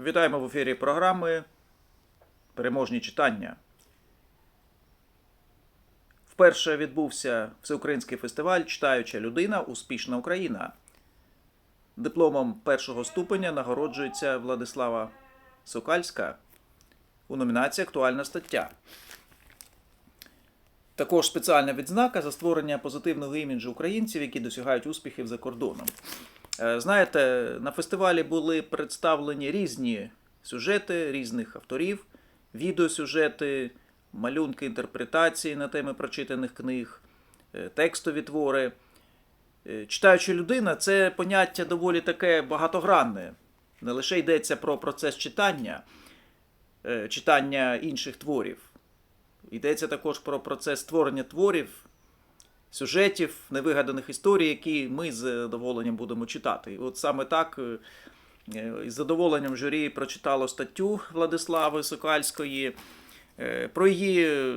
Вітаємо в ефірі програми Переможні читання. Вперше відбувся всеукраїнський фестиваль Читаюча людина Успішна Україна. Дипломом першого ступеня нагороджується Владислава Сокальська у номінації Актуальна стаття. Також спеціальна відзнака за створення позитивного іміджу українців, які досягають успіхів за кордоном. Е, Знаєте, на фестивалі були представлені різні сюжети різних авторів, відеосюжети, малюнки інтерпретації на теми прочитаних книг, е, текстові твори. Е, Читаюча людина це поняття доволі таке багатогранне. Не лише йдеться про процес читання, читання інших творів. Йдеться також про процес створення творів, сюжетів, невигаданих історій, які ми з задоволенням будемо читати. І от саме так е, е, із задоволенням журі прочитало статтю Владислави Сокальської е, про її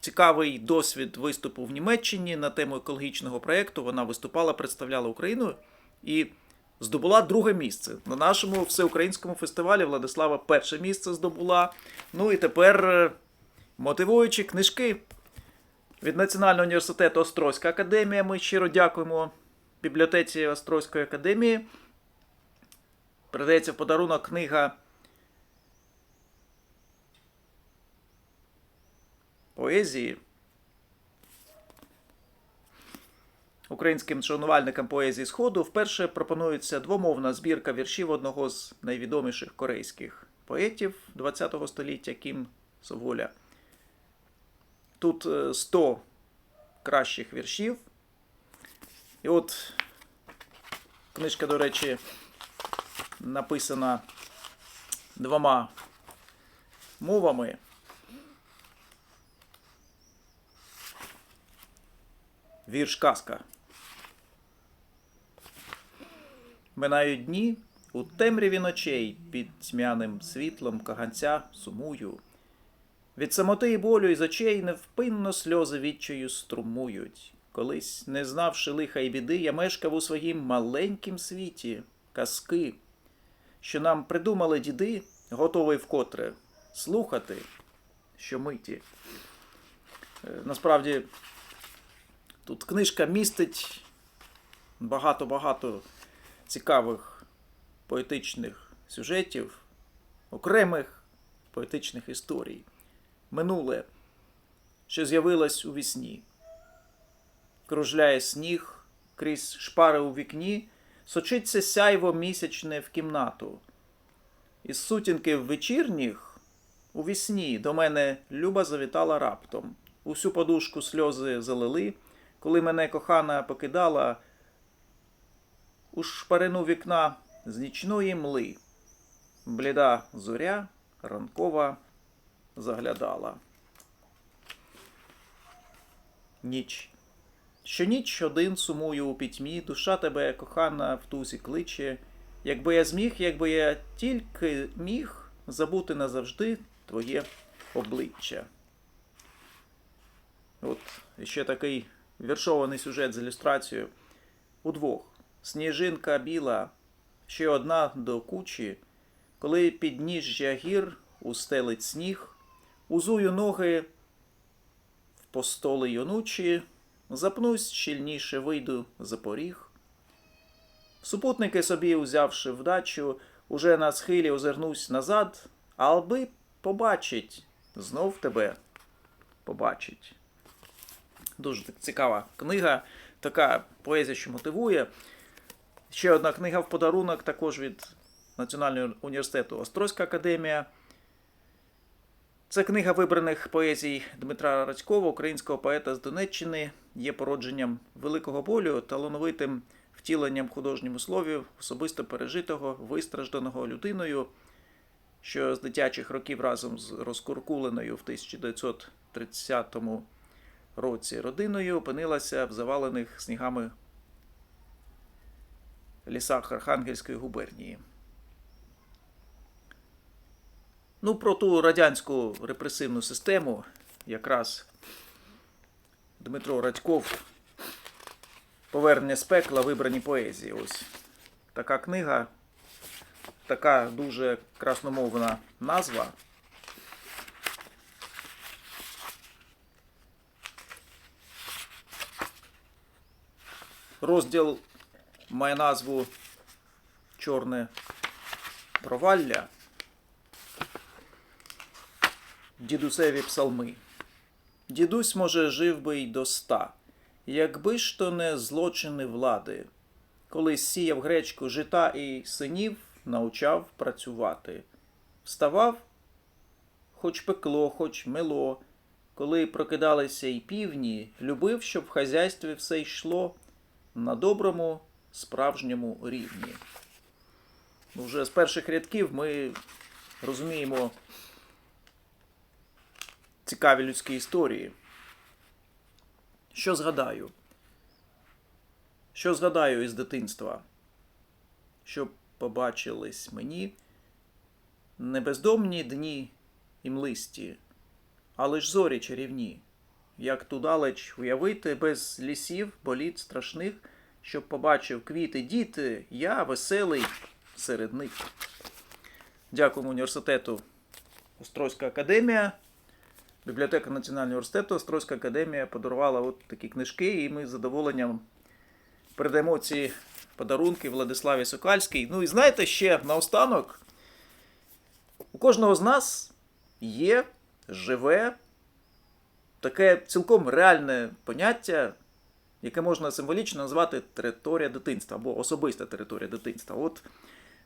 цікавий досвід виступу в Німеччині на тему екологічного проєкту. Вона виступала, представляла Україну і здобула друге місце. На нашому всеукраїнському фестивалі Владислава перше місце здобула. Ну і тепер мотивуючі книжки від Національного університету Острозька академія. Ми щиро дякуємо бібліотеці Острозької академії. Передається в подарунок книга поезії. Українським шанувальникам поезії Сходу вперше пропонується двомовна збірка віршів одного з найвідоміших корейських поетів ХХ століття Кім Соволя. Тут е, 100 кращих віршів. І от книжка, до речі, написана двома мовами. Вірш казка. Минають дні у темряві ночей під тьмяним світлом каганця сумую. Від самоти і болю із очей невпинно сльози відчаю струмують. Колись, не знавши лиха й біди, я мешкав у своїм маленькім світі казки, що нам придумали діди, готовий вкотре слухати, що миті. Е, Насправді, тут книжка містить багато-багато цікавих поетичних сюжетів, окремих поетичних історій минуле, що з'явилось у вісні. Кружляє сніг крізь шпари у вікні, сочиться сяйво місячне в кімнату. Із сутінки в вечірніх у вісні до мене Люба завітала раптом. Усю подушку сльози залили, коли мене кохана покидала у шпарину вікна з нічної мли. Бліда зоря ранкова заглядала. Ніч. Щоніч один сумую у пітьмі, душа тебе, кохана, в тузі кличе. Якби я зміг, якби я тільки міг забути назавжди твоє обличчя. От ще такий віршований сюжет з ілюстрацією. Удвох. Сніжинка біла, ще одна до кучі, коли підніжжя гір устелить сніг, узую ноги в постоли юнучі, запнусь щільніше вийду за поріг. Супутники собі узявши вдачу, уже на схилі озирнусь назад, алби побачить, знов тебе побачить. Дуже цікава книга, така поезія, що мотивує. Ще одна книга в подарунок, також від Національного університету Острозька академія. Це книга вибраних поезій Дмитра Радькова, українського поета з Донеччини, є породженням великого болю, талановитим втіленням художньому слові, особисто пережитого, вистражданого людиною, що з дитячих років разом з розкуркуленою в 1930 році родиною опинилася в завалених снігами лісах Архангельської губернії. Ну, про ту радянську репресивну систему якраз Дмитро Радьков Повернення з пекла вибрані поезії. Ось така книга така дуже красномовна назва. Розділ має назву Чорне провалля. Дідусеві псалми. Дідусь, може, жив би й до ста, якби ж то не злочини влади. Колись сіяв гречку жита і синів научав працювати. Вставав, хоч пекло, хоч мело. Коли прокидалися й півні, любив, щоб в хазяйстві все йшло на доброму, справжньому рівні. Вже з перших рядків ми розуміємо цікаві людські історії. Що згадаю? Що згадаю із дитинства? Що побачились мені не бездомні дні і млисті, а лиш зорі чарівні, як тудалеч уявити без лісів, боліт страшних, щоб побачив квіти діти, я веселий серед них. Дякуємо університету Острозька академія. Бібліотека Національного університету Острозька академія подарувала от такі книжки, і ми з задоволенням передаємо ці подарунки Владиславі Сокальській. Ну і знаєте, ще наостанок, у кожного з нас є живе таке цілком реальне поняття, яке можна символічно назвати територія дитинства або особиста територія дитинства. От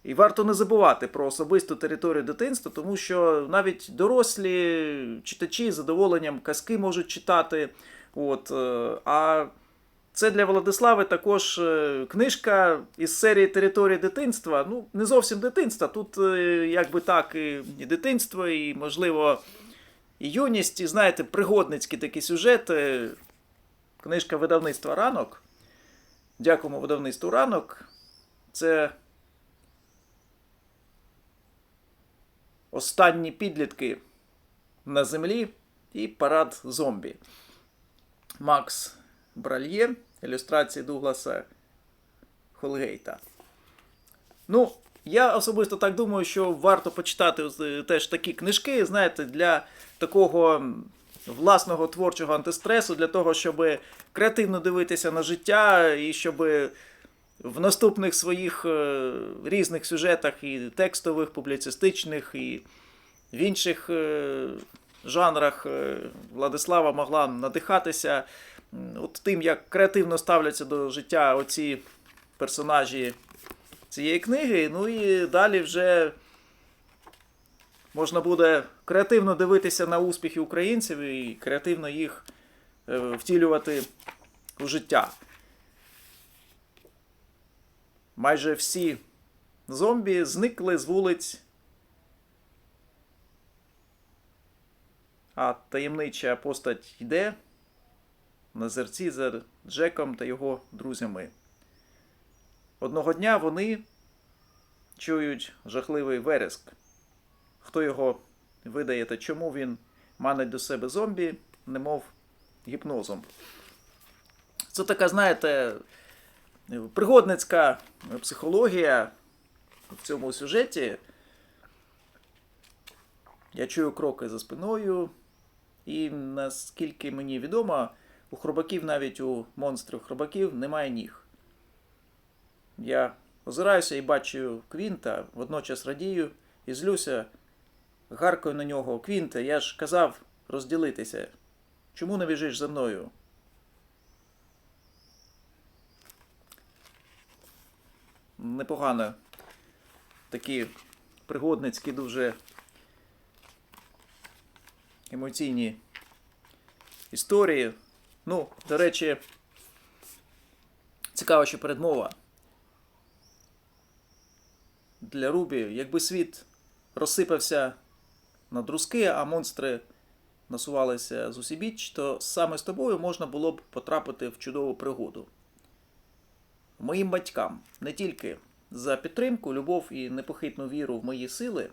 і варто не забувати про особисту територію дитинства, тому що навіть дорослі читачі з задоволенням казки можуть читати. От, е, а це для Владислави також е, книжка із серії Територія дитинства. Ну, не зовсім дитинства. Тут, е, якби так, і дитинство, і, можливо, і юність, і знаєте, пригодницькі такі сюжети. Книжка видавництва ранок. Дякуємо видавництву ранок. Це останні підлітки на землі і парад зомбі. Макс Бральє, ілюстрації Дугласа Холгейта. Ну, я особисто так думаю, що варто почитати е, теж такі книжки, знаєте, для такого власного творчого антистресу, для того, щоб креативно дивитися на життя і щоб в наступних своїх е, різних сюжетах, і текстових, публіцистичних, і в інших е, жанрах е, Владислава могла надихатися от тим, як креативно ставляться до життя оці персонажі цієї книги. Ну і далі вже можна буде креативно дивитися на успіхи українців і креативно їх втілювати у життя. Майже всі зомбі зникли з вулиць. А таємнича постать йде на зерці за Джеком та його друзями. Одного дня вони чують жахливий вереск. Хто його видає та чому він манить до себе зомбі, немов гіпнозом. Це така, знаєте, пригодницька психологія в цьому сюжеті. Я чую кроки за спиною, і наскільки мені відомо, у хробаків, навіть у монстрів хробаків, немає ніг. Я озираюся і бачу Квінта, водночас радію і злюся, гаркаю на нього. Квінте, я ж казав розділитися. Чому не біжиш за мною? Непогано. Такі пригодницькі, дуже емоційні історії. Ну, до речі, цікаво, що передмова. Для Рубі, якби світ розсипався на друзки, а монстри насувалися з усібіч, то саме з тобою можна було б потрапити в чудову пригоду. Моїм батькам не тільки за підтримку, любов і непохитну віру в мої сили,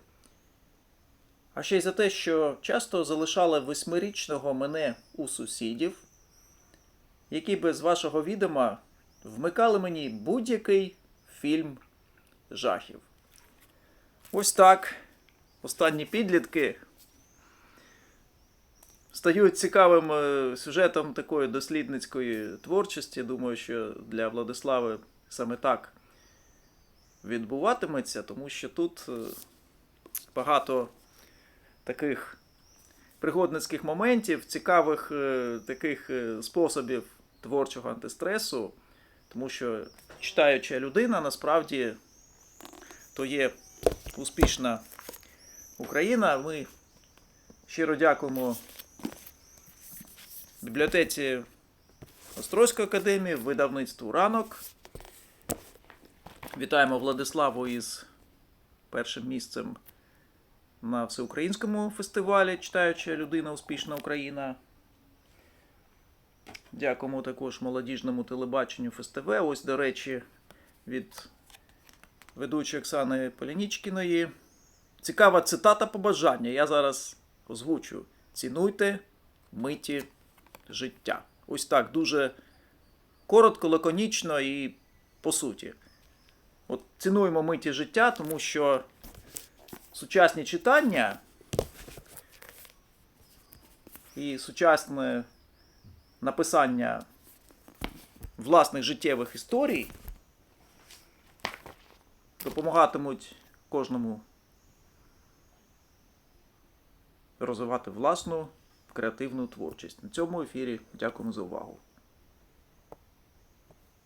а ще й за те, що часто залишали восьмирічного мене у сусідів, які без вашого відома вмикали мені будь-який фільм жахів. Ось так. Останні підлітки стають цікавим е, сюжетом такої дослідницької творчості. Думаю, що для Владислави саме так відбуватиметься, тому що тут е, багато таких пригодницьких моментів, цікавих е, таких способів творчого антистресу, тому що читаюча людина насправді то є успішна Україна. Ми щиро дякуємо бібліотеці Острозької академії, видавництву ранок. Вітаємо Владиславу із першим місцем на всеукраїнському фестивалі Читаюча людина, успішна Україна. Дякуємо також молодіжному телебаченню ФСТВ. Ось, до речі, від ведучої Оксани Полянічкіної. Цікава цитата побажання. Я зараз озвучу: цінуйте миті життя. Ось так, дуже коротко, лаконічно і по суті. От цінуємо миті життя, тому що сучасні читання і сучасне написання власних життєвих історій допомагатимуть кожному розвивати власну креативну творчість. На цьому ефірі дякуємо за увагу.